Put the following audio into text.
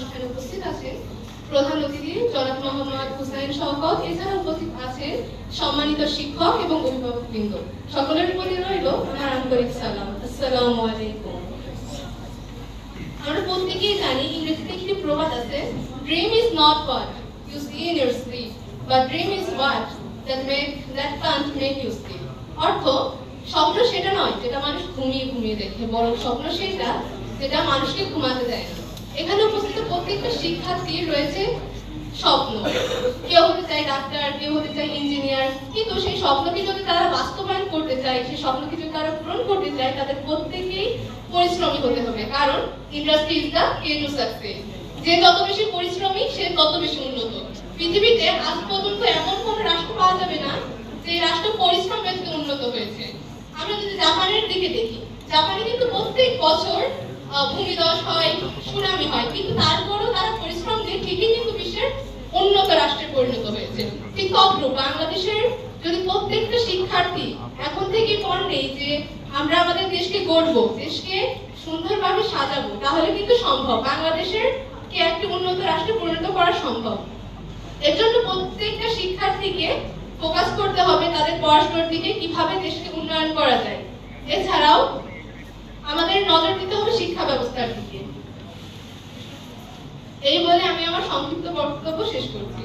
অনুষ্ঠানে উপস্থিত আছেন প্রধান অতিথি জনাব মোহাম্মদ হুসাইন শওকত এছাড়া উপস্থিত আছেন সম্মানিত শিক্ষক এবং অভিভাবকবৃন্দ। সকলের প্রতি রইল আমার আন্তরিক সালাম। আসসালামু আলাইকুম। আমরা প্রত্যেকেই জানি ইংরেজিতে একটি প্রবাদ আছে dream is not what you see in your sleep but dream is what that make that can't make you sleep অর্থ, স্বপ্ন সেটা নয়, যেটা মানুষ ঘুমিয়ে ঘুমিয়ে দেখে, বরং স্বপ্ন সেটা, যেটা মানুষকে ঘুমাতে দেয় না। এখানে উপস্থিত প্রত্যেকটা শিক্ষার্থী রয়েছে স্বপ্ন। কেউ হতে চায় ডাক্তার, কেউ হতে চায় ইঞ্জিনিয়ার, কিন্তু সেই স্বপ্নকে যদি তারা বাস্তবায়ন করতে চায়, সেই স্বপ্নকে যদি তারা পূরণ করতে চায়, তাদের প্রত্যেকেই পরিশ্রমী হতে হবে। কারণ industry is the key to success যে যত বেশি পরিশ্রমী, সে তত বেশি উন্নত। পৃথিবীতে আজ পর্যন্ত এমন কোন রাষ্ট্র পাওয়া যাবে না, যে রাষ্ট্র পরিশ্রম ব্যতীত উন্নত হয়েছে। আমরা যদি জাপানের দিকে দেখি, জাপানে কিন্তু প্রত্যেক বছর ভূমিধস হয়, সুনামি হয়। কিন্তু তারপরও তারা পরিশ্রম দিয়ে ঠিকই কিন্তু বিশ্বের উন্নত রাষ্ট্রে পরিণত হয়েছে। ঠিক তদ্রূপ বাংলাদেশের যদি প্রত্যেকটা শিক্ষার্থী এখন থেকে পণ নেই যে আমরা আমাদের দেশকে গড়ব, দেশকে সুন্দরভাবে সাজাবো, তাহলে কিন্তু সম্ভব। বাংলাদেশের কে একটি উন্নত রাষ্ট্রে পরিণত করা সম্ভব? এর জন্য প্রত্যেকটা শিক্ষার্থীকে ফোকাস করতে হবে তাদের পড়াশোনার দিকে, কীভাবে দেশকে উন্নয়ন করা যায়। এছাড়াও আমাদের নজর দিতে হবে শিক্ষা ব্যবস্থার দিকে। এই বলে আমি আমার সংক্ষিপ্ত বক্তব্য শেষ করছি।